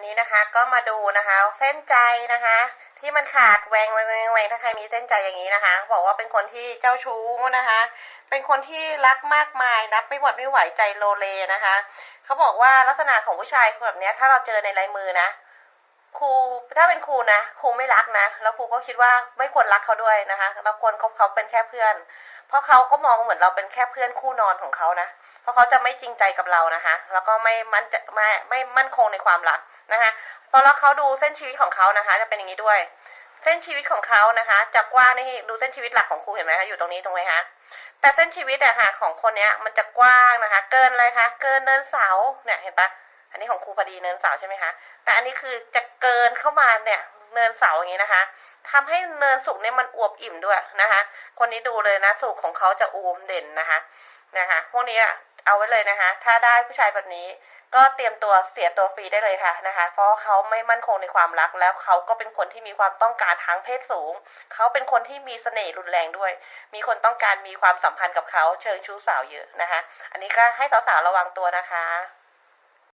นนี้นะคะ ก็มาดูนะคะ เส้นใจนะคะ ที่มันขาดแหวงแหวงแหวงแหวงถ้าใครมีเส้นใจอย่างนี้นะคะ บอกว่าเป็นคนที่เจ้าชู้นะคะ เป็นคนที่รักมากมายนับไม่หวดไม่ไหวใจโลเลนะคะเขาบอกว่าลักษณะของผู้ชายแบบนี้ถ้าเราเจอในลายมือนะครูถ้าเป็นครูนะครูไม่รักนะแล้วครูก็คิดว่าไม่ควรรักเขาด้วยนะคะ เราควรคบเขาเป็นแค่เพื่อน เพราะเขาก็มองเหมือนเราเป็นแค่เพื่อนคู่นอนของเขานะ เพราะเขาจะไม่จริงใจกับเรานะคะ แล้วก็ไม่มั่นจะไม่ไม่มั่นคงในความรัก นะคะพอแล้วเขาดูเส้นชีวิตของเขานะคะ จะเป็นอย่างนี้ด้วย เส้นชีวิตของเขานะคะจะกว้างนี่ดูเส้นชีวิตหลักของครูเห็นไหมคะอยู่ตรงนี้ตรงไหมคะแต่เส้นชีวิตอะค่ะของคนเนี้ยมันจะกว้างนะคะ เกินอะไรคะเกินเนินเสาเนี่ยเห็นปะอันนี้ของครูพอดีเนินเสาใช่ไหมคะแต่อันนี้คือจะเกินเข้ามาเนี่ยเนินเสาอย่างนี้นะคะทำให้เนินสุกเนี่ยมันอวบอิ่มด้วยนะคะ คนนี้ดูเลยนะสุกของเขาจะอูมเด่นนะคะ นะคะ พวกนี้เอาไว้เลยนะคะ ถ้าได้ผู้ชายแบบนี้ ก็เตรียมตัวเสียตัวฟรีได้เลยค่ะนะคะ เพราะเขาไม่มั่นคงในความรักแล้วเขาก็เป็นคนที่มีความต้องการทางเพศสูง เขาเป็นคนที่มีเสน่ห์รุนแรงด้วย มีคนต้องการมีความสัมพันธ์กับเขาเชิงชู้สาวเยอะนะคะ อันนี้ก็ให้สาวๆระวังตัวนะคะ